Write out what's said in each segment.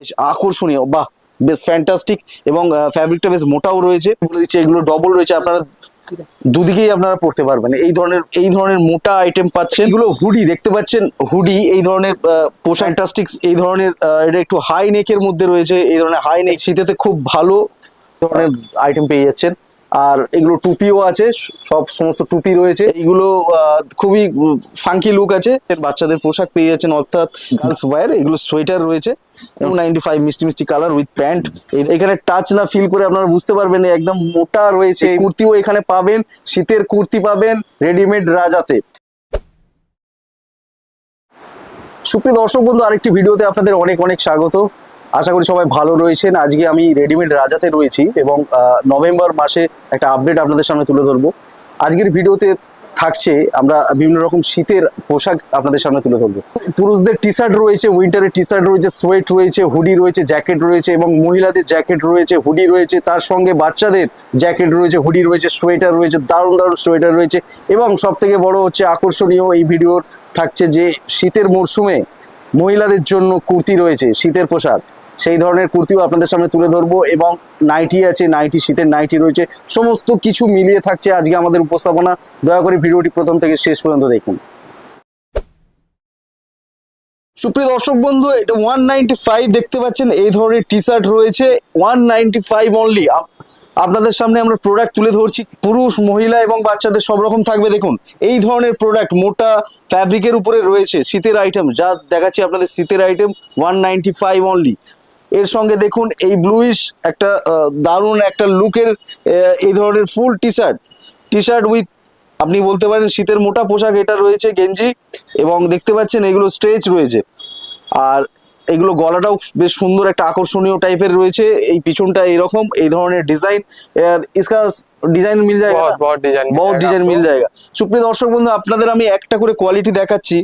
বেশ আকর্ষণীয়, বাহ! বেশ ফ্যান্টাস্টিক এবং ফ্যাব্রিকটা বেশ মোটাও রয়েছে। বলে দিচ্ছি এগুলো ডবল রয়েছে, আপনারা দুদিকেই আপনারা পড়তে পারবেন। এই ধরনের এই ধরনের মোটা আইটেম পাচ্ছেন। এগুলো হুডি দেখতে পাচ্ছেন? হুডি এই ধরনের পোশাকটাস্টিক এই ধরনের এটা একটু হাই নেকের মধ্যে রয়েছে। এই ধরনের হাই নেক শীতেতে খুব ভালো ধরনের আইটেম পেয়ে যাচ্ছেন। আর এগুলো টুপিও আছে, সব সমস্ত টুপি রয়েছে। এগুলো খুবই ফাঙ্কি লুক আছে। বাচ্চাদের পোশাক পেয়ে যাচ্ছেন, অর্থাৎ গার্লস ওয়্যার এগুলো সোয়েটার রয়েছে। এবং নাইনটি ফাইভ মিষ্টি মিষ্টি কালার উইথ প্যান্ট এখানে টাচ না ফিল করে আপনারা বুঝতে পারবেন একদম মোটা রয়েছে। কুর্তিও এখানে পাবেন, শীতের কুর্তি পাবেন রেডিমেড রাজাতে। সুপ্রিয় দর্শক বন্ধু, আরেকটি ভিডিওতে আপনাদের অনেক অনেক স্বাগত। আশা করি সবাই ভালো রয়েছেন। আজকে আমি রেডিমেড রাজাতে রয়েছি এবং নভেম্বর মাসে একটা আপডেট আপনাদের সামনে তুলে ধরবো। আজকের ভিডিওতে থাকছে আমরা বিভিন্ন রকম শীতের পোশাক আপনাদের সামনে তুলে ধরবো। পুরুষদের টি শার্ট রয়েছে উইন্টারের টি শার্ট রয়েছে সোয়েট রয়েছে হুডি রয়েছে জ্যাকেট রয়েছে এবং মহিলাদের জ্যাকেট রয়েছে হুডি রয়েছে, তার সঙ্গে বাচ্চাদের জ্যাকেট রয়েছে হুডি রয়েছে সোয়েটার রয়েছে, দারুণ দারুণ সোয়েটার রয়েছে এবং সব থেকে বড় হচ্ছে আকর্ষণীয় এই ভিডিওর থাকছে যে শীতের মরশুমে মহিলাদের জন্য কুর্তি রয়েছে, শীতের পোশাক। সেই ধরনের কুর্তিও আপনাদের সামনে তুলে ধরবো এবং নাইটি আছে, নাইটি, শীতের নাইটি রয়েছে, সমস্ত কিছু মিলিয়ে থাকছে আজকে আমাদের উপস্থাপনা। দয়া করে ভিডিওটি প্রথম থেকে শেষ পর্যন্ত দেখুন। সুপ্রিয় দর্শক বন্ধু, এটা ওয়ান নাইনটি ফাইভ দেখতে পাচ্ছেন, এই ধরনের টি শার্ট রয়েছে ওয়ান নাইনটি ফাইভ অনলি আপনাদের সামনে আমরা প্রোডাক্ট তুলে ধরছি, পুরুষ, মহিলা এবং বাচ্চাদের সব রকম থাকবে, দেখুন। এই ধরনের প্রোডাক্ট মোটা ফ্যাব্রিকের উপরে রয়েছে, শীতের আইটেম যা দেখাচ্ছি আপনাদের শীতের item one ninety five only এর সঙ্গে দেখুন এই ব্লুইশ একটা দারুণ একটা লুকের এই ধরনের full T shirt T shirt with আপনি বলতে পারেন শীতের মোটা পোশাক এটা রয়েছে গেঞ্জি এবং দেখতে পাচ্ছেন এগুলো স্ট্রেচ রয়েছে। আর এগুলো গলাটাও বেশ সুন্দর একটা আকর্ষণীয় টাইপের রয়েছে এই পিছনটা এরকম এই ধরনের ডিজাইন ইসকা ডিজাইন মিল যায় बहुत बहुत डिजाइन বহুত ডিজাইন মিল জায়গা সুপ্রিয় দর্শক বন্ধু আপনাদের আমি একটা করে কোয়ালিটি দেখাচ্ছি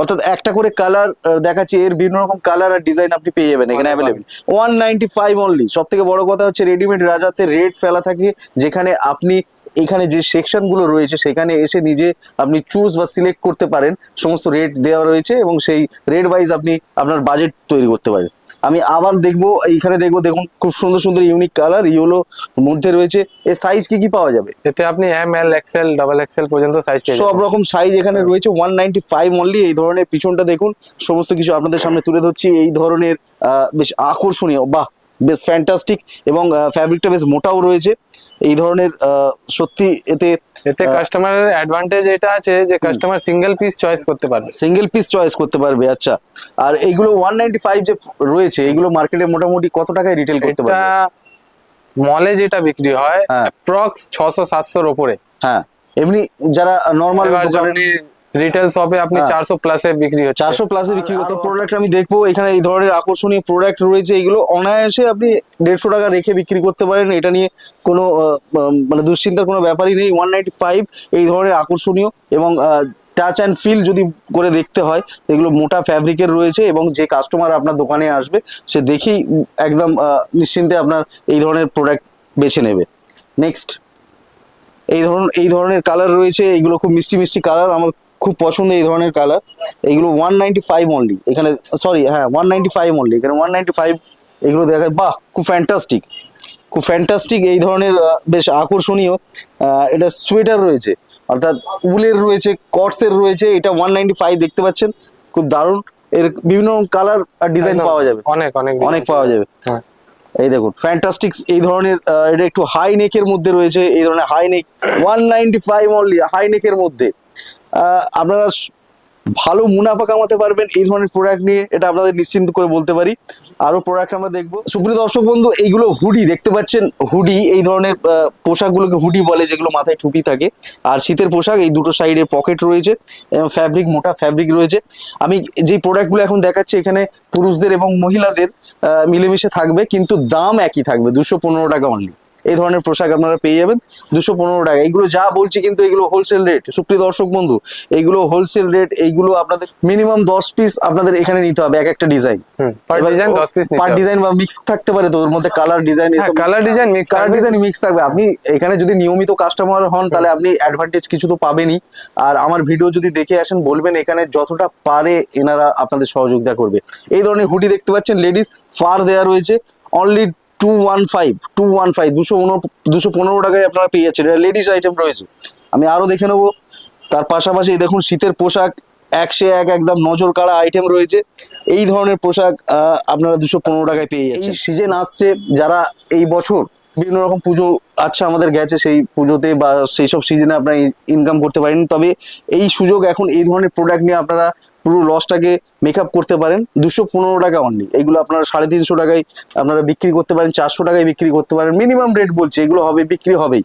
অর্থাৎ একটা করে কালার দেখাচ্ছি এর বিভিন্ন রকম কালার আর ডিজাইন আপনি পেয়ে যাবেন এখানে অনেক available one ninety five only সব থেকে বড় কথা হচ্ছে রেডিমেড রাজাতে রেট ফেলা থাকে যেখানে আপনি এখানে যে সেকশনগুলো রয়েছে সেখানে এসে নিজে আপনি চুজ বা সিলেক্ট করতে পারেন। সমস্ত রেট দেওয়া রয়েছে এবং সেই রেট ওয়াইজ আপনি আপনার বাজেট তৈরি করতে পারেন। আমি আবার দেখব এইখানে দেখব দেখুন খুব সুন্দর সুন্দর ইউনিক কালার ইয়েলো মধ্যে রয়েছে। এর সাইজ কি কি পাওয়া যাবে? এতে আপনি M L XL double XL পর্যন্ত সাইজ পেয়ে সব রকম সাইজ এখানে রয়েছে ওয়ান নাইনটি ফাইভ অনলি এই ধরনের পিছনটা দেখুন। সমস্ত কিছু আপনাদের সামনে তুলে ধরছি এই ধরনের বেশ আকর্ষণীয় বাহ বেশ ফ্যান্টাস্টিক এবং ফ্যাব্রিকটা বেশ মোটাও রয়েছে। এই ধরনের সত্যি এতে এতে কাস্টমারের অ্যাডভান্টেজ এটা আছে যে কাস্টমার সিঙ্গেল পিস চয়েস করতে পারবে। সিঙ্গেল পিস চয়েস করতে পারবে আচ্ছা। আর এইগুলো ওয়ান নাইনটি ফাইভ যে রয়েছে এগুলো মার্কেটে মোটামুটি কত টাকায় রিটেল করতে পারবে? মলে যেটা বিক্রি হয়। অ্যাপ্রক্স ছশো সাতশোর ওপরে। হ্যাঁ। এমনি যারা নর্মাল দোকানে রিটেল শপে আপনি হ্যাঁ। চারশো প্লাসে বিক্রি হচ্ছে। চারশো প্লাসে বিক্রি করতে প্রোডাক্ট আমি দেখব এখানে এই ধরনের আকর্ষণীয় প্রোডাক্ট রয়েছে এগুলো অনায়াসে আপনি দেড়শো টাকা রেখে বিক্রি করতে পারেন। এটা নিয়ে কোনো মানে দুশ্চিন্তার কোনো ব্যাপারই নেই। ওয়ান নাইনটি ফাইভ এই ধরনের আকর্ষণীয় এবং টাচ অ্যান্ড ফিল যদি করে দেখতে হয় এগুলো মোটা ফ্যাব্রিকের রয়েছে এবং যে কাস্টমার আপনার দোকানে আসবে সে দেখেই একদম নিশ্চিন্তে আপনার এই ধরনের প্রোডাক্ট বেছে নেবে। নেক্সট এই ধরন এই ধরনের কালার রয়েছে এইগুলো খুব মিষ্টি মিষ্টি কালার আমার খুব পছন্দ এই ধরনের কালার এইগুলো ওয়ান নাইনটি ফাইভ অনলি এখানে সরি হ্যাঁ ওয়ান নাইনটি ফাইভ অনলি এখানে ওয়ান নাইনটি ফাইভ এগুলো দেখায় বাহ খুব ফ্যান্টাস্টিক খুব ফ্যান্টাস্টিক এই ধরনের বেশ আকর্ষণীয় এটা সোয়েটার রয়েছে। অর্থাৎ উলের রয়েছে কটসের রয়েছে এটা ওয়ান নাইনটি ফাইভ দেখতে পাচ্ছেন। খুব দারুণ। এর বিভিন্ন কালার আর ডিজাইন পাওয়া যাবে। অনেক অনেক অনেক পাওয়া যাবে। হ্যাঁ। এই দেখুন ফ্যান্টাস্টিক এই ধরনের এটা একটু হাই নেকের মধ্যে রয়েছে এই ধরনের high neck one ninety five only high নেকের মধ্যে। আপনারা ভালো মুনাফা কামাতে পারবেন এই ধরনের প্রোডাক্ট নিয়ে, এটা আপনাদের নিশ্চিন্ত করে বলতে পারি। আরও প্রোডাক্ট আমরা দেখব। সুপ্রিয় দর্শক বন্ধু, এইগুলো হুডি দেখতে পাচ্ছেন। হুডি এই ধরনের পোশাকগুলোকে হুডি বলে, যেগুলো মাথায় টুপি থাকে। আর শীতের পোশাক, এই দুটো সাইডে পকেট রয়েছে, এবং ফ্যাব্রিক মোটা ফ্যাব্রিক রয়েছে। আমি যে প্রোডাক্টগুলো এখন দেখাচ্ছি, এখানে পুরুষদের এবং মহিলাদের মিলেমিশে থাকবে, কিন্তু দাম একই থাকবে, দুশো পনেরো টাকা অনলি এই ধরনের পোশাক আপনারা পেয়ে যাবেন। দুশো পনেরো টাকা। এইগুলো যা বলছি কিন্তু এগুলো হোলসেল রেট সুপ্রিয় দর্শক বন্ধু এইগুলো হোলসেল রেট এইগুলো আপনাদের মিনিমাম দশ পিস আপনাদের এখানে নিতে হবে এক একটা ডিজাইন পার ডিজাইন বা মিক্স থাকতে পারে তো ওর মধ্যে colour design colour design colour design mix থাকবে। আপনি এখানে যদি নিয়মিত কাস্টমার হন তাহলে আপনি অ্যাডভান্টেজ কিছু তো পাবেনই। আর আমার ভিডিও যদি দেখে আসেন বলবেন এখানে যতটা পারে এনারা আপনাদের সহযোগিতা করবে। এই ধরনের হুডি দেখতে পাচ্ছেন লেডিস ফার দেওয়া রয়েছে। Only two one five two one five দুশো দুশো পনেরো টাকায় আপনারা পেয়ে লেডিস আইটেম রয়েছে। আমি আরও দেখে নেব। তার পাশাপাশি দেখুন, শীতের পোশাক, একশে এক একদম নজর কাড়া আইটেম রয়েছে। এই ধরনের পোশাক আপনারা দুশো পনেরো টাকায় পেয়ে যাচ্ছেন। এই সিজন আসছে, যারা এই বছর বিভিন্ন রকম পুজো আচ্ছা আমাদের গেছে, সেই পুজোতে বা সেই সব সিজনে আপনারা ইনকাম করতে পারেন তবে এই সুযোগ এখন এই ধরনের প্রোডাক্ট নিয়ে আপনারা পুরো লসটাকে মেকআপ করতে পারেন। দুশো পনেরো টাকা অনলি এগুলো আপনারা সাড়ে তিনশো টাকায় আপনারা বিক্রি করতে পারেন, চারশো টাকায় বিক্রি করতে পারেন। মিনিমাম রেট বলছে, এগুলো হবে, বিক্রি হবেই।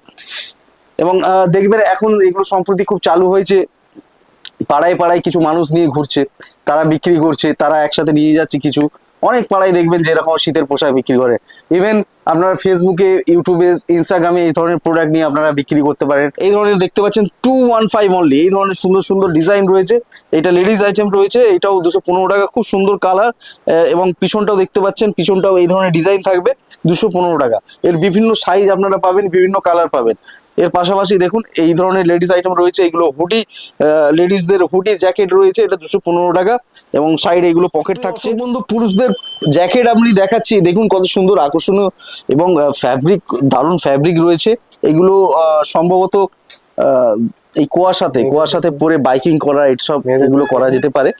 এবং দেখবেন এখন এগুলো সম্প্রতি খুব চালু হয়েছে। পাড়ায় পাড়ায় কিছু মানুষ নিয়ে ঘুরছে। তারা বিক্রি করছে, তারা একসাথে নিয়ে যাচ্ছে কিছু। অনেক পাড়ায় দেখবেন যে এরকম শীতের পোশাক বিক্রি করে। ইভেন আপনারা ফেসবুকে ইউটিউবে ইনস্টাগ্রামে এই ধরনের প্রোডাক্ট নিয়ে আপনারা বিক্রি করতে পারেন। এই ধরনের দেখতে পাচ্ছেন টু ওয়ান ফাইভ অনলি এই ধরনের সুন্দর সুন্দর ডিজাইন রয়েছে। এটা লেডিস আইটেম রয়েছে। এটাও দুশো পনেরো টাকা, খুব সুন্দর কালার এবং পিছনটাও দেখতে পাচ্ছেন, পিছনটাও এই ধরনের ডিজাইন থাকবে দুশো পনেরো টাকা। এর বিভিন্ন সাইজ আপনারা পাবেন, বিভিন্ন কালার পাবেন। এর পাশাপাশি দেখুন, এই ধরনের লেডিস আইটেম রয়েছে। এগুলো হুডি লেডিসদের হুডি জ্যাকেট রয়েছে। এটা দুশো পনেরো টাকা, এবং সাইডে এগুলো পকেট থাকছে। বন্ধু, পুরুষদের জ্যাকেট আপনি দেখাচ্ছি। দেখুন কত সুন্দর, আকর্ষণীয় এবং ফ্যাব্রিক দারুণ ফ্যাব্রিক রয়েছে। এগুলো সম্ভবত এই কুয়াশাতে কুয়াশাতে পরে বাইকিং করা এসব এগুলো করা যেতে পারে।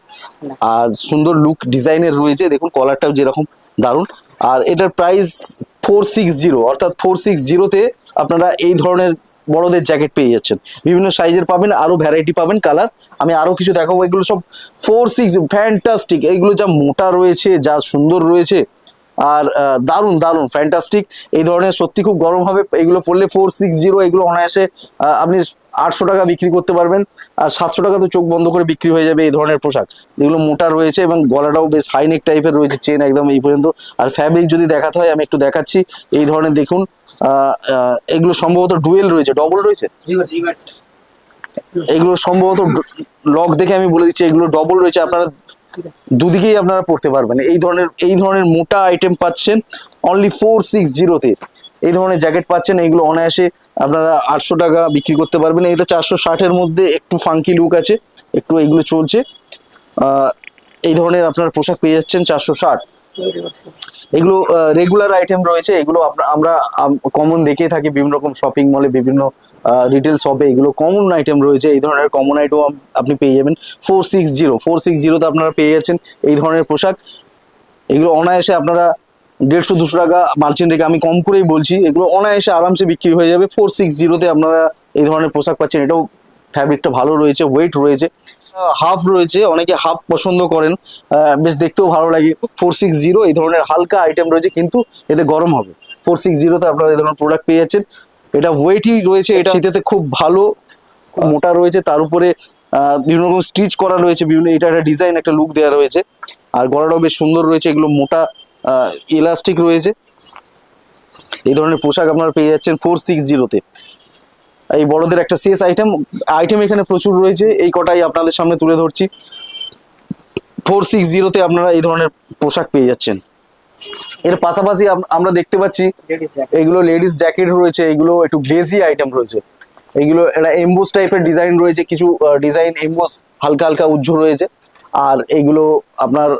আর সুন্দর লুক ডিজাইনের রয়েছে। দেখুন কলারটাও যেরকম দারুণ। আর এটার প্রাইস ফোর সিক্স জিরো অর্থাৎ ফোর সিক্স জিরোতে আপনারা এই ধরনের বড়দের জ্যাকেট পেয়ে যাচ্ছেন। বিভিন্ন সাইজের পাবেন আরও ভ্যারাইটি পাবেন কালার আমি আরও কিছু দেখাবো। এগুলো সব ফোর সিক্স ফ্যান্টাস্টিক এইগুলো যা মোটা রয়েছে যা সুন্দর রয়েছে আর দারুণ দারুণ ফ্যান্টাস্টিক এই ধরনের সত্যি খুব গরম হবে। এগুলো পড়লে ফোর সিক্স জিরো এগুলো অনায়াসে আপনি আটশো টাকা বিক্রি করতে পারবেন। আর সাতশো টাকা তো চোখ বন্ধ করে বিক্রি হয়ে যাবে এই ধরনের পোশাক। এগুলো মোটা রয়েছে এবং গলাটাও বেশ হাইনেক টাইপের রয়েছে চেন একদম এই পর্যন্ত। আর ফ্যাব্রিক যদি দেখাতে হয়, আমি একটু দেখাচ্ছি। এই ধরনের দেখুন এগুলো সম্ভবত ডুয়েল রয়েছে ডবল রয়েছে? এগুলো সম্ভবত লক দেখে আমি বলে দিচ্ছি, এগুলো ডবল রয়েছে। আপনারা দুদিকেই আপনারা পড়তে পারবেন। এই ধরনের এই ধরনের মোটা আইটেম পাচ্ছেন অনলি ফোর সিক্স জিরোতে এই ধরনের জ্যাকেট পাচ্ছেন, এইগুলো অনায়াসে আপনারা আটশো টাকা বিক্রি করতে পারবেন। এটা চারশো ষাটের মধ্যে একটু ফাঙ্কি লুক আছে, একটু এইগুলো চলছে। এই ধরনের আপনার পোশাক পেয়ে যাচ্ছেন চারশো ষাট। এগুলো রেগুলার আইটেম রয়েছে, এগুলো আমরা কমন দেখে থাকি, বিভিন্ন রকম শপিং মলে বিভিন্ন রিটেল শপে এগুলো কমন আইটেম রয়েছে, এই ধরনের কমন আইটেম আপনি পেয়ে যাবেন। Four six zero four six জিরোতে আপনারা পেয়ে যাচ্ছেন এই ধরনের পোশাক। এগুলো অনায়াসে আপনারা দেড়শো, দুশো টাকা মার্চেন্ট রেখে, আমি কম করেই বলছি, এগুলো অনায়াসে আরামসে বিক্রি হয়ে যাবে। ফোর সিক্স জিরোতে আপনারা এই ধরনের পোশাক পাচ্ছেন, এটাও ফ্যাব্রিকটা ভালো রয়েছে ওয়েট রয়েছে। হাফ রয়েছে, অনেকে হাফ পছন্দ করেন। বেশ দেখতেও ভালো লাগে। ফোর সিক্স জিরো এই ধরনের হালকা আইটেম রয়েছে, কিন্তু এতে গরম হবে। ফোর সিক্স জিরোতে আপনারা এই ধরনের প্রোডাক্ট পেয়ে যাচ্ছেন। এটা ওয়েটই রয়েছে, এটা শীতেতে খুব ভালো, খুব মোটা রয়েছে। তার উপরে বিভিন্ন রকম স্টিচ করা রয়েছে, বিভিন্ন, এটা একটা ডিজাইন একটা লুক দেওয়া রয়েছে। আর গলাটাও বেশ সুন্দর রয়েছে, এগুলো মোটা ইলাস্টিক রয়েছে। এই ধরনের পোশাক আপনারা পেয়ে যাচ্ছেন ফোর সিক্স জিরোতে এই বড়দের একটা শেষ আইটেম আইটেম এখানে প্রচুর রয়েছে। এই কটাই আপনাদের সামনে তুলে ধরছি। ফোর সিক্স জিরোতে আপনারা এই ধরনের পোশাক পেয়ে যাচ্ছেন। এর পাশাপাশি আমরা দেখতে পাচ্ছি এগুলো লেডিস জ্যাকেট রয়েছে এগুলো একটু গ্লেজি আইটেম রয়েছে। এগুলো একটা এমবোস টাইপের ডিজাইন রয়েছে কিছু ডিজাইন এমবোস হালকা হালকা উজ্জ্বল রয়েছে। আর এগুলো আপনার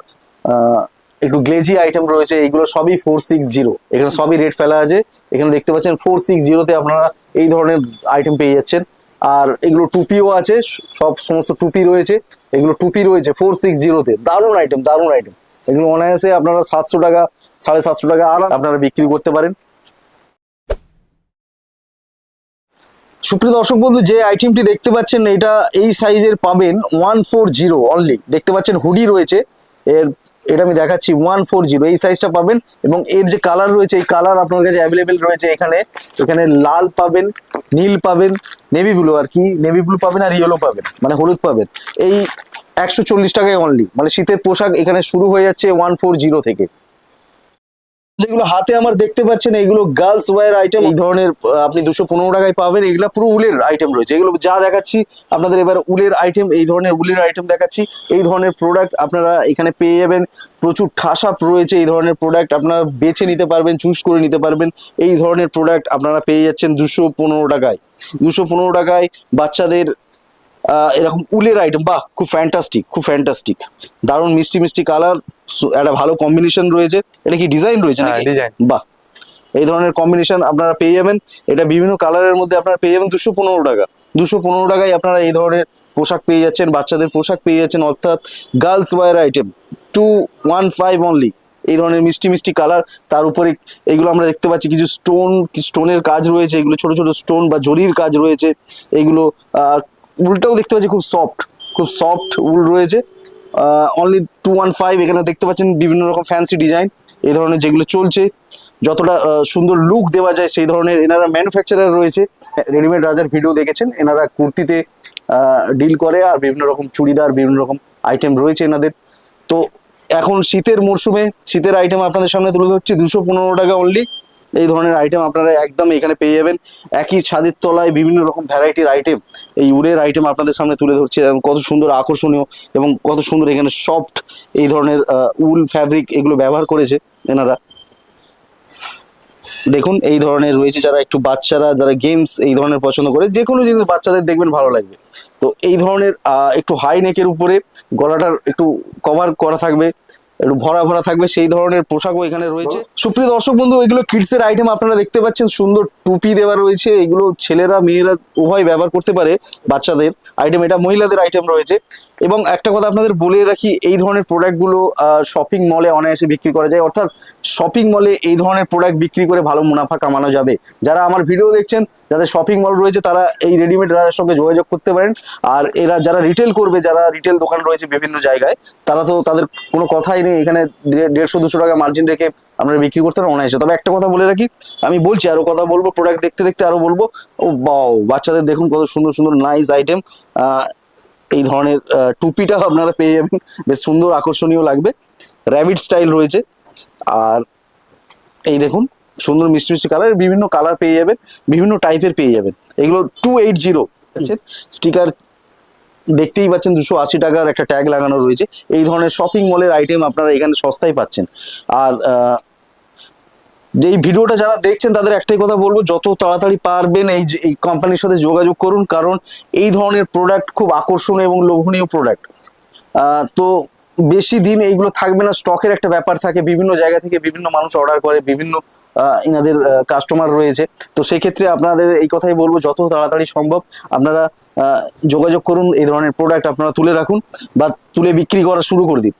আহ, একটু গ্লেজি আইটেম রয়েছে, এগুলো সবই ফোর সিক্স জিরো এখানে সবই রেট ফেলা আছে। এখানে দেখতে পাচ্ছেন ফোর সিক্স জিরোতে আপনারা এই ধরনের আইটেম পেয়ে যাচ্ছেন। আর এগুলো টুপিও আছে, সব সমস্ত টুপি রয়েছে। এগুলো টুপি রয়েছে ফোর সিক্স জিরোতে দারুণ আইটেম দারুণ আইটেম এগুলো অনায়াসে আপনারা সাতশো টাকা, সাড়ে সাতশো টাকা আরাম আপনারা বিক্রি করতে পারেন। সুপ্রিয় দর্শক বন্ধু, যে আইটেমটি দেখতে পাচ্ছেন, এটা এই সাইজের পাবেন ওয়ান ফোর জিরো অনলি দেখতে পাচ্ছেন হুডি রয়েছে। এর এটা আমি দেখাচ্ছি ওয়ান ফোর জিরো এই সাইজটা পাবেন এবং এর যে কালার রয়েছে, এই কালার আপনার কাছে অ্যাভেলেবেল রয়েছে এখানে। এখানে লাল পাবেন, নীল পাবেন নেভি ব্লু আর কি নেভি ব্লু পাবেন আর ইয়েলো পাবেন মানে হলুদ পাবেন। এই একশো চল্লিশ টাকায় অনলি মানে শীতের পোশাক এখানে শুরু হয়ে যাচ্ছে ওয়ান ফোর জিরো থেকে। যেগুলো হাতে আমার দেখতে পাচ্ছেন এগুলো গার্লস ওয়্যার আইটেম এই ধরনের আপনি দুশো পনেরো টাকায় পাবেন। এগুলো পুরো উলের আইটেম রয়েছে। এগুলো যা দেখাচ্ছি, আপনাদের এবার উলের আইটেম এই ধরনের উলের আইটেম দেখাচ্ছি। এই ধরনের প্রোডাক্ট আপনারা এখানে পেয়ে যাবেন। প্রচুর ঠাসা রয়েছে এই ধরনের প্রোডাক্ট আপনারা বেছে নিতে পারবেন চুজ করে নিতে পারবেন। এই ধরনের প্রোডাক্ট আপনারা পেয়ে যাচ্ছেন দুশো পনেরো টাকায়। দুশো পনেরো টাকায় বাচ্চাদের এরকম উলের আইটেম বাহ খুব ফ্যান্টাস্টিক খুব ফ্যান্টাস্টিক দারুণ মিষ্টি মিষ্টি কালার একটা ভালো কম্বিনেশন রয়েছে। এটা কি ডিজাইন রয়েছে হ্যাঁ, নাকি? বাহ এই ধরনের কম্বিনেশন আপনারা পেয়ে যাবেন। এটা বিভিন্ন কালারের মধ্যে আপনারা পেয়ে যাবেন দুশো পনেরো টাকা। দুশো পনেরো টাকায় আপনারা এই ধরনের পোশাক পেয়ে যাচ্ছেন বাচ্চাদের পোশাক পেয়ে যাচ্ছেন অর্থাৎ girls wear item two one five only এই ধরনের মিষ্টি মিষ্টি কালার তার উপরে এগুলো আমরা দেখতে পাচ্ছি কিছু স্টোন স্টোনের কাজ রয়েছে এগুলো ছোট ছোট স্টোন বা জরির কাজ রয়েছে। এগুলো উলটাও দেখতে পাচ্ছি খুব সফট খুব সফট উল রয়েছে। অনলি টু ওয়ান ফাইভ এখানে দেখতে পাচ্ছেন বিভিন্ন রকম ফ্যান্সি ডিজাইন এই ধরনের যেগুলো চলছে। যতটা সুন্দর লুক দেওয়া যায় সেই ধরনের এনারা ম্যানুফ্যাকচারার রয়েছে। রেডিমেড রাজার ভিডিও দেখেছেন, এনারা কুর্তিতে ডিল করে আর বিভিন্ন রকম চুড়িদার, বিভিন্ন রকম আইটেম রয়েছে এনাদের। তো এখন শীতের মরশুমে, শীতের আইটেম আপনাদের সামনে তুলে ধরছি, দুশো পনেরো টাকা অনলি এই ধরনের আইটেম আপনারা একদম এখানে পেয়ে যাবেন। একই ছাদের তলায় বিভিন্ন রকম ভ্যারাইটির আইটেম এই উলের আইটেম আপনাদের সামনে তুলে ধরছে। এবং কত সুন্দর আকর্ষণীয় এবং কত সুন্দর এখানে সফট এই ধরনের উল ফ্যাব্রিক এগুলো ব্যবহার করেছে এনারা। দেখুন, এই ধরনের রয়েছে যারা একটু বাচ্চারা, যারা গেমস এই ধরনের পছন্দ করে যে কোনো জিনিস বাচ্চাদের দেখবেন ভালো লাগবে। তো এই ধরনের একটু হাই নেকের উপরে গলাটার একটু কভার করা থাকবে। একটু ভরা ভরা থাকবে সেই ধরনের পোশাকও এখানে রয়েছে। সুপ্রিয় দর্শক বন্ধু এগুলো কিডস এর আইটেম আপনারা দেখতে পাচ্ছেন সুন্দর টুপি দেওয়া রয়েছে এগুলো ছেলেরা মেয়েরা উভয় ব্যবহার করতে পারে বাচ্চাদের আইটেম এটা মহিলাদের আইটেম রয়েছে। এবং একটা কথা আপনাদের বলে রাখি এই ধরনের প্রোডাক্টগুলো শপিং মলে অনায়াসে বিক্রি করা যায়। অর্থাৎ শপিং মলে এই ধরনের প্রোডাক্ট বিক্রি করে ভালো মুনাফা কামানো যাবে। যারা আমার ভিডিও দেখছেন যাদের শপিং মল রয়েছে তারা এই রেডিমেড রাজার সঙ্গে যোগাযোগ করতে পারেন। আর এরা যারা রিটেল করবে যারা রিটেল দোকান রয়েছে বিভিন্ন জায়গায় তারা তো তাদের কোনো কথাই নেই এখানে দেড়শো, দুশো টাকা মার্জিন রেখে আমরা বিক্রি করতে পারেন অনায়াসে তবে একটা কথা বলে রাখি, আমি বলছি, আরও কথা বলব প্রোডাক্ট দেখতে দেখতে আরও বলব। ও বাও, বাচ্চাদের দেখুন কত সুন্দর সুন্দর নাইস আইটেম এই ধরনের টুপিটা আপনারা পেয়ে যাবেন, বেশ সুন্দর, আকর্ষণীয় লাগবে। র্যাবিট স্টাইল রয়েছে। আর এই দেখুন, সুন্দর মিষ্টি মিষ্টি কালার বিভিন্ন কালার পেয়ে যাবেন, বিভিন্ন টাইপের পেয়ে যাবেন। এগুলো টু এইট জিরো স্টিকার দেখতেই পাচ্ছেন দুশো আশি টাকার একটা ট্যাগ লাগানো রয়েছে। এই ধরনের শপিং মলের আইটেম আপনারা এখানে সস্তায় পাচ্ছেন। আর যে এই ভিডিওটা যারা দেখছেন তাদের একটাই কথা বলব যত তাড়াতাড়ি পারবেন এই এই কোম্পানির সাথে যোগাযোগ করুন কারণ এই ধরনের প্রোডাক্ট খুব আকর্ষণীয় এবং লোভনীয় প্রোডাক্ট তো বেশি দিন এইগুলো থাকবে না স্টকের একটা ব্যাপার থাকে বিভিন্ন জায়গা থেকে বিভিন্ন মানুষ অর্ডার করে বিভিন্ন আহ, ইনাদের কাস্টমার রয়েছে। তো সেক্ষেত্রে আপনাদের এই কথাই বলব যত তাড়াতাড়ি সম্ভব আপনারা যোগাযোগ করুন, এই ধরনের প্রোডাক্ট আপনারা তুলে রাখুন বা তুলে বিক্রি করা শুরু করে দিন।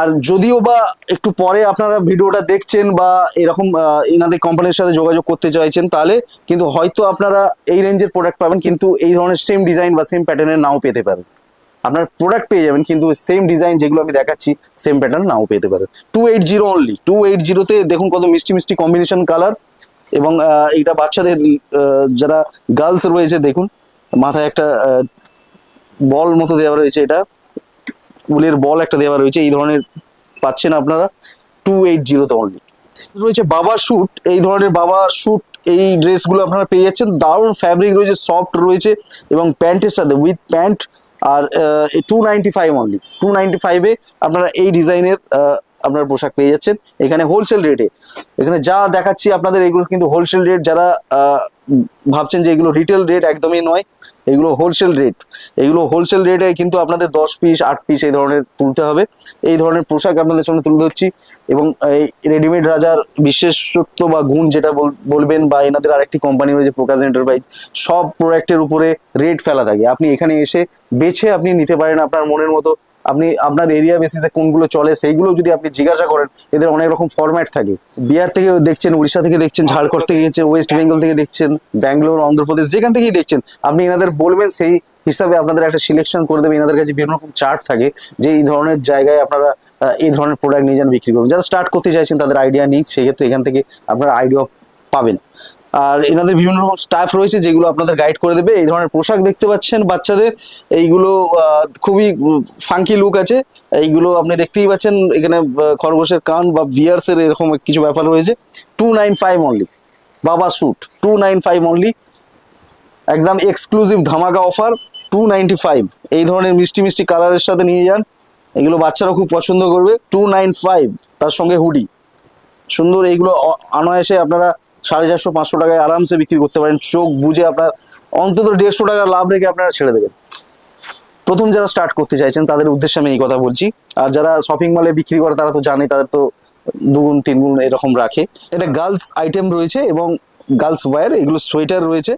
আর যদিও বা একটু পরে আপনারা ভিডিওটা দেখছেন বা এরকম এনাদের কোম্পানির সাথে যোগাযোগ করতে চাইছেন, তাহলে কিন্তু হয়তো আপনারা এই রেঞ্জের প্রোডাক্ট পাবেন, কিন্তু এই ধরনের সেম ডিজাইন বা সেম প্যাটার্নের নাও পেতে পারেন। আপনার প্রোডাক্ট পেয়ে যাবেন, কিন্তু সেম ডিজাইন যেগুলো আমি দেখাচ্ছি সেম প্যাটার্ন নাও পেতে পারেন। Two eight zero only two eight জিরোতে দেখুন কত মিষ্টি মিষ্টি কম্বিনেশন কালার এবং এইটা বাচ্চাদের যারা গার্লস রয়েছে, দেখুন। মাথায় একটা বল মতো দেওয়া রয়েছে এটা। উলের বল একটা দেওয়া রয়েছে, এই ধরনের পাচ্ছেন আপনারা। টু এইট জিরোতে অনলি রয়েছে বাবা স্যুট এই ধরনের বাবা স্যুট এই ড্রেসগুলো আপনারা পেয়ে যাচ্ছেন। দারুণ ফ্যাব্রিক রয়েছে সফট রয়েছে, এবং প্যান্টের সাথে with pant R two ninety five only two ninety ফাইভে আপনারা এই ডিজাইনের আপনার পোশাক পেয়ে যাচ্ছেন। এখানে হোলসেল রেটে এখানে যা দেখাচ্ছি আপনাদের, এগুলো কিন্তু হোলসেল রেট যারা ভাবছেন যে এগুলো রিটেল রেট একদমই নয়, এগুলো হোলসেল রেট এগুলো হোলসেল রেটে কিন্তু আপনাদের দশ পিস আট পিস এই ধরনের তুলতে হবে। এই ধরনের পোশাক আপনাদের সামনে তুলে ধরছি। এবং এই রেডিমেড রাজার বিশেষত্ব বা গুণ যেটা বলবেন বা এনাদের আরেকটি কোম্পানি রয়েছে, প্রকাশ এন্টারপ্রাইজ সব প্রোডাক্টের উপরে রেট ফেলা থাকে। আপনি এখানে এসে বেছে আপনি নিতে পারেন আপনার মনের মতো আপনি আপনার এরিয়া বেসিসে কোনগুলো চলে সেইগুলো যদি আপনি জিজ্ঞাসা করেন এদের অনেক রকম ফরম্যাট থাকে। বিহার থেকে দেখছেন উড়িষ্যা থেকে দেখছেন ঝাড়খণ্ড থেকে দেখছেন ওয়েস্ট বেঙ্গল থেকে দেখছেন ব্যাঙ্গালোর অন্ধ্রপ্রদেশ যেখান থেকেই দেখছেন আপনি এনাদের বলবেন সেই হিসাবে আপনাদের একটা সিলেকশন করে দেবে এনাদের কাছে বিভিন্ন রকম চার্ট থাকে যে এই ধরনের জায়গায় আপনারা এই ধরনের প্রোডাক্ট নিয়ে যান বিক্রি করবেন। যারা স্টার্ট করতে চাইছেন তাদের আইডিয়া নিই সেক্ষেত্রে এখান থেকে আপনারা আইডিয়া পাবেন। আর এনাদের বিভিন্ন রকম স্টাফ রয়েছে যেগুলো আপনাদের গাইড করে দেবে। এই ধরনের পোশাক দেখতে পাচ্ছেন বাচ্চাদের। এইগুলো খুবই ফাঙ্কি লুক আছে। এইগুলো আপনি দেখতেই পাচ্ছেন, এখানে খরগোশের কান বা বিয়ার্স এর এরকম কিছু ব্যাপার রয়েছে। টু নাইন ফাইভ অনলি বাবা suit two nine five only একদম এক্সক্লুসিভ ধামাকা অফার টু নাইনটি ফাইভ এই ধরনের মিষ্টি মিষ্টি কালারের সাথে নিয়ে যান। এগুলো বাচ্চারা খুব পছন্দ করবে। টু নাইন ফাইভ তার সঙ্গে হুডি সুন্দর, এইগুলো অনায়াসে আপনারা সাড়ে চারশো, পাঁচশো টাকায় আরামসে বিক্রি করতে পারেন। চোখ বুঝে আপনার অন্তত দেড়শো টাকার লাভ রেখে আপনারা ছেড়ে দেবেন। প্রথম যারা স্টার্ট করতে চাইছেন, তাদের উদ্দেশ্যে আমি এই কথা বলছি। আর যারা শপিং মলে বিক্রি করে, তারা তো জানে, তাদের তো দুগুণ, তিনগুণ এরকম রাখে। এটা গার্লস আইটেম রয়েছে এবং গার্লস ওয়্যার এগুলো সোয়েটার রয়েছে।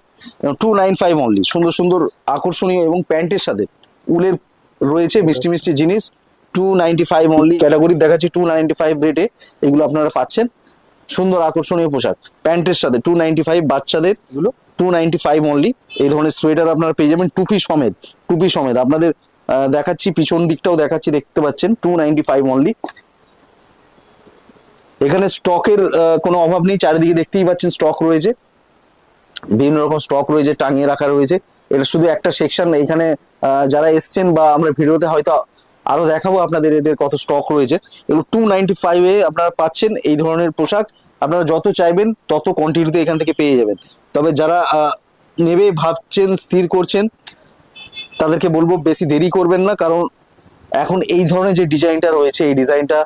টু নাইন ফাইভ অনলি সুন্দর সুন্দর, আকর্ষণীয় এবং প্যান্টের সাথে উলের রয়েছে মিষ্টি মিষ্টি জিনিস। Two ninety five only category দেখাচ্ছি টু নাইনটি ফাইভ রেটে এগুলো আপনারা পাচ্ছেন। সুন্দর আকর্ষণীয় পোশাক। প্যান্টের সাথে টু নাইনটি ফাইভ বাচ্চাদের এগুলো? টু নাইনটি ফাইভ অনলি এই ধরনের সোয়েটার আপনারা পেয়ে যাবেন টুপি সমেত টুপি সমেত। আপনাদের দেখাচ্ছি পিছন দিকটাও দেখাচ্ছি দেখতে পাচ্ছেন টু নাইনটি ফাইভ অনলি এখানে স্টকের কোনো অভাব নেই চারিদিকে দেখতেই পাচ্ছেন স্টক রয়েছে। বিভিন্ন রকম স্টক রয়েছে টাঙিয়ে রাখা রয়েছে। এটা শুধু একটা সেকশন এখানে যারা এসছেন বা আমরা ভিডিওতে হয়তো আরও দেখাবো আপনাদের এদের কত স্টক রয়েছে। এগুলো টু নাইনটি ফাইভে আপনারা পাচ্ছেন এই ধরনের পোশাক। আপনারা যত চাইবেন, তত কোয়ান্টিটিতে এখান থেকে পেয়ে যাবেন। তবে যারা নেবে, ভাবছেন, স্থির করছেন, তাদেরকে বলব বেশি দেরি করবেন না। কারণ এখন এই ধরনের যে ডিজাইনটা রয়েছে, এই ডিজাইনটা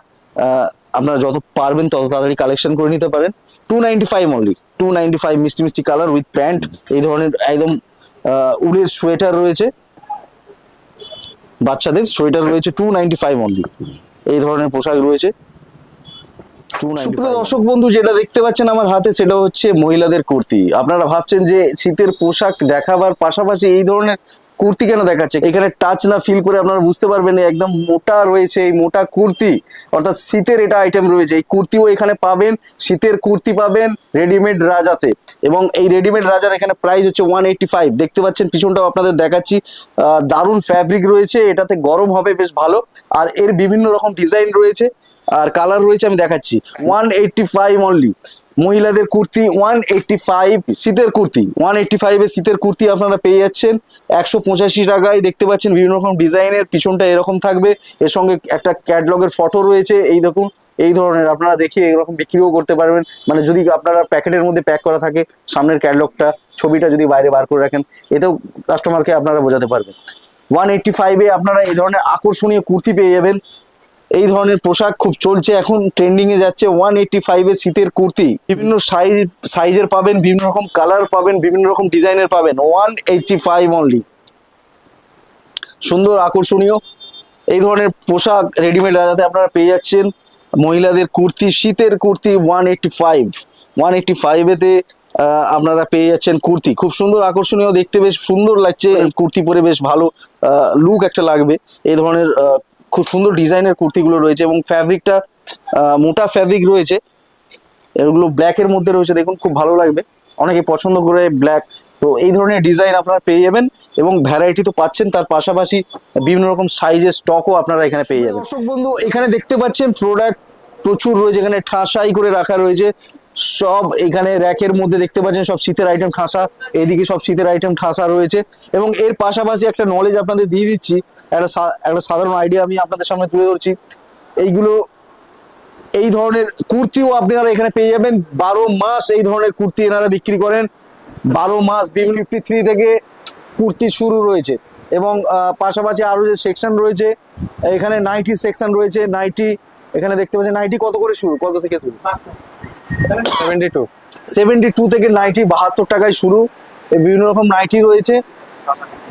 আপনারা যত পারবেন, তত তাড়াতাড়ি কালেকশন করে নিতে পারেন। Two ninety five only two ninety five মিষ্টি মিষ্টি কালার উইথ প্যান্ট এই ধরনের একদম উলের সোয়েটার রয়েছে। বাচ্চাদের সোয়েটার রয়েছে টু নাইনটি ফাইভ অনলি এই ধরনের পোশাক রয়েছে। সুপ্রিয় দর্শক বন্ধু যেটা দেখতে পাচ্ছেন আমার হাতে সেটা হচ্ছে মহিলাদের কুর্তি। আপনারা ভাবছেন যে শীতের পোশাক দেখাবার পাশাপাশি এই ধরনের কুর্তি কেন দেখাচ্ছে? এখানে টাচ না ফিল করে আপনারা বুঝতে পারবেন একদম মোটা রয়েছে, এই মোটা কুর্তি, অর্থাৎ শীতের এটা আইটেম রয়েছে। এই কুর্তিও এখানে পাবেন, শীতের কুর্তি পাবেন রেডিমেড রাজাতে। এবং এই রেডিমেড রাজার এখানে প্রাইস হচ্ছে ওয়ান দেখতে পাচ্ছেন, পিছনটাও আপনাদের দেখাচ্ছি। দারুণ ফ্যাব্রিক রয়েছে, এটাতে গরম হবে বেশ ভালো। আর এর বিভিন্ন রকম ডিজাইন রয়েছে, আর কালার রয়েছে আমি দেখাচ্ছি। ওয়ান এইটটি ফাইভ অনলি মহিলাদের কুর্তি ওয়ান এইটটি ফাইভ শীতের কুর্তি। ওয়ান এইটটি ফাইভে শীতের কুর্তি আপনারা পেয়ে যাচ্ছেন। একশো পঁচাশি টাকায় দেখতে পাচ্ছেন বিভিন্ন রকম ডিজাইনের, পিছনটা এরকম থাকবে। এর সঙ্গে একটা ক্যাটলগের ফটো রয়েছে। এই দেখুন, এই ধরনের আপনারা দেখে এরকম বিক্রিও করতে পারবেন। মানে যদি আপনারা প্যাকেটের মধ্যে প্যাক করা থাকে, সামনের ক্যাটলগটা ছবিটা যদি বাইরে বার করে রাখেন, এতেও কাস্টমারকে আপনারা বোঝাতে পারবেন। ওয়ান এইটটি ফাইভে আপনারা এই ধরনের আকর্ষণীয় কুর্তি পেয়ে যাবেন। এই ধরনের পোশাক খুব চলছে। এখন ট্রেন্ডিং এ যাচ্ছে ওয়ান এইটটি ফাইভে শীতের কুর্তি। বিভিন্ন সাইজ সাইজের পাবেন, বিভিন্ন রকম কালার পাবেন, বিভিন্ন রকম ডিজাইনের পাবেন। ওয়ান এইটটি ফাইভ অনলি সুন্দর, আকর্ষণীয়। এই ধরনের পোশাক রেডিমেড রাজাতে আপনারা পেয়ে যাচ্ছেন। মহিলাদের কুর্তি, শীতের kurti one eighty five one eighty ফাইভেতে আপনারা পেয়ে যাচ্ছেন কুর্তি। খুব সুন্দর, আকর্ষণীয়, দেখতে বেশ সুন্দর লাগছে। কুর্তি পরে বেশ ভালো লুক একটা লাগবে। এই ধরনের খুব সুন্দর ডিজাইনের কুর্তিগুলো রয়েছে এবং ফ্যাব্রিকটা মোটা ফ্যাব্রিক রয়েছে। এগুলো ব্ল্যাকের মধ্যে রয়েছে, দেখুন, খুব ভালো লাগবে। অনেকে পছন্দ করে ব্ল্যাক তো এই ধরনের ডিজাইন আপনারা পেয়ে যাবেন এবং ভ্যারাইটি তো পাচ্ছেন, তার পাশাপাশি বিভিন্ন রকম সাইজের স্টকও আপনারা এখানে পেয়ে যাবেন। দর্শক বন্ধু, এখানে দেখতে পাচ্ছেন প্রোডাক্ট প্রচুর রয়েছে, এখানে ঠাসাই করে রাখা রয়েছে। সব এখানে র্যাকের মধ্যে দেখতে পাচ্ছেন, সব শীতের আইটেম ঠাসা, এদিকে সব শীতের আইটেম ঠাসা রয়েছে। এবং এর পাশাপাশি একটা নলেজ আপনাদের দিয়ে দিচ্ছি একটা একটা সাধারণ আইডিয়া আমি আপনাদের সামনে তুলে ধরছি। এইগুলো এই ধরনের কুর্তিও আপনারা এখানে পেয়ে যাবেন। বারো মাস এই ধরনের কুর্তি এনারা বিক্রি করেন। বারো মাস বিভিন্ন ফিফটি থ্রি থেকে কুর্তি শুরু রয়েছে। এবং পাশাপাশি আরও যে সেকশন রয়েছে এখানে নাইটি সেকশন রয়েছে। নাইটি এখানে দেখতে পাচ্ছেন নাইটি কত করে শুরু? কত থেকে শুরু? সেভেন্টি টু সেভেন্টি টু থেকে নাইটি বাহাত্তর টাকায় শুরু। বিভিন্ন রকম নাইটি রয়েছে।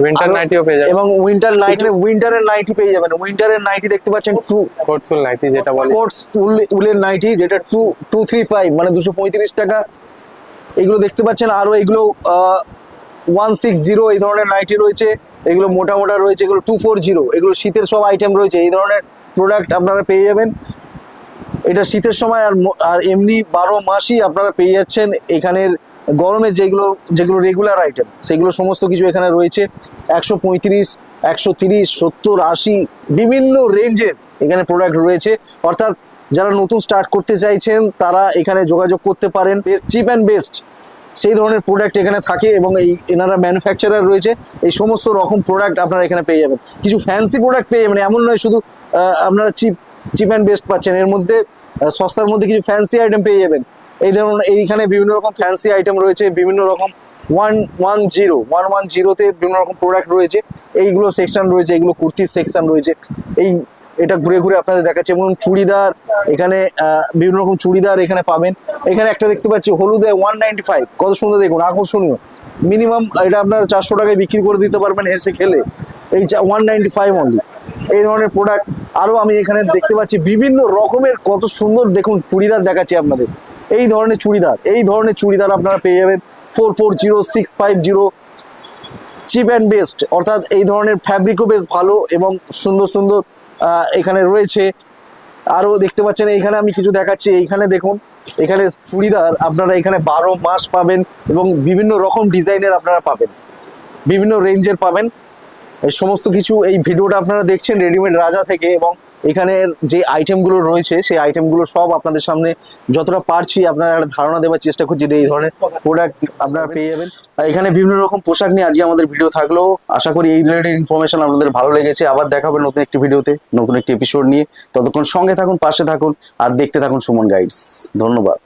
উইন্টার নাইটিও পেয়ে যাবেন। এবং উইন্টার নাইটি উইন্টারের নাইটি পেয়ে যাবেন। উইন্টারের নাইটি দেখতে পাচ্ছেন টু কোটফুল নাইটি যেটা বলে। কোটস উলের নাইটি যেটা টু টু থ্রি ফাইভ মানে দুশো পঁয়ত্রিশ টাকা। এগুলো দেখতে পাচ্ছেন। আরও এগুলো ওয়ান সিক্স জিরো এই ধরনের নাইটি রয়েছে। এগুলো মোটা মোটা রয়েছে। এগুলো টু ফোর জিরো এগুলো শীতের সব আইটেম রয়েছে। এই ধরনের প্রোডাক্ট আপনারা পেয়ে যাবেন। এটা শীতের সময় আর আর এমনি বারো মাসই আপনারা পেয়ে যাচ্ছেন এখানের গরমের যেগুলো যেগুলো রেগুলার আইটেম সেগুলো সমস্ত কিছু এখানে রয়েছে। একশো পঁয়ত্রিশ, একশো তিরিশ, সত্তর, আশি, বিভিন্ন রেঞ্জের এখানে প্রোডাক্ট রয়েছে। অর্থাৎ যারা নতুন স্টার্ট করতে চাইছেন, তারা এখানে যোগাযোগ করতে পারেন। বেস্ট চিপ অ্যান্ড বেস্ট সেই ধরনের প্রোডাক্ট এখানে থাকে এবং এই এনারা ম্যানুফ্যাকচারার রয়েছে। এই সমস্ত রকম প্রোডাক্ট আপনারা এখানে পেয়ে যাবেন। কিছু ফ্যান্সি প্রোডাক্ট পেয়ে যাবেন এমন নয় শুধু আপনারা চিপ চিপ অ্যান্ড বেস্ট পাচ্ছেন। এর মধ্যে সস্তার মধ্যে কিছু ফ্যান্সি আইটেম পেয়ে যাবেন। এই ধরুন এইখানে বিভিন্ন রকম ফ্যান্সি আইটেম রয়েছে, বিভিন্ন রকম one one zero one one জিরোতে বিভিন্ন রকম প্রোডাক্ট রয়েছে। এইগুলো সেকশন রয়েছে এগুলো কুর্তির সেকশন রয়েছে। এই, এটা ঘুরে ঘুরে আপনাদের দেখাচ্ছে। এবং চুড়িদার, এখানে বিভিন্ন রকম চুড়িদার এখানে পাবেন। এখানে একটা দেখতে পাচ্ছি, হলুদে ওয়ান নাইনটি ফাইভ কত সুন্দর দেখুন, আকর্ষণীয়। মিনিমাম এটা আপনার চারশো টাকায় বিক্রি করে দিতে পারবেন এসে খেলে। এই ওয়ান নাইনটি ফাইভ অনলি এই ধরনের প্রোডাক্ট আরও আমি এখানে দেখতে পাচ্ছি। বিভিন্ন রকমের কত সুন্দর দেখুন চুড়িদার দেখাচ্ছি আপনাদের। এই ধরনের চুড়িদার, এই ধরনের চুড়িদার আপনারা পেয়ে যাবেন। Four four zero six five zero cheap and best অর্থাৎ এই ধরনের ফ্যাব্রিকও বেশ ভালো এবং সুন্দর সুন্দর এখানে রয়েছে। আরও দেখতে পাচ্ছেন, এইখানে আমি কিছু দেখাচ্ছি। এইখানে দেখুন, এখানে চুড়িদার আপনারা এখানে বারো মাস পাবেন এবং বিভিন্ন রকম ডিজাইনের আপনারা পাবেন। বিভিন্ন রেঞ্জের পাবেন। এই সমস্ত কিছু এই ভিডিওটা আপনারা দেখছেন রেডিমেড রাজা থেকে এবং এখানের যে আইটেমগুলো রয়েছে, সেই আইটেমগুলো সব আপনাদের সামনে যতটা পারছি আপনারা একটা ধারণা দেওয়ার চেষ্টা করছি যে এই ধরনের প্রোডাক্ট আপনারা পেয়ে যাবেন। এখানে বিভিন্ন রকম পোশাক নিয়ে আজকে আমাদের ভিডিও থাকল। আশা করি এই রিলেটেড ইনফরমেশন আপনাদের ভালো লেগেছে। আবার দেখাবেন নতুন একটি ভিডিওতে নতুন একটি এপিসোড নিয়ে। ততক্ষণ সঙ্গে থাকুন, পাশে থাকুন, আর দেখতে থাকুন সুমন গাইডস ধন্যবাদ।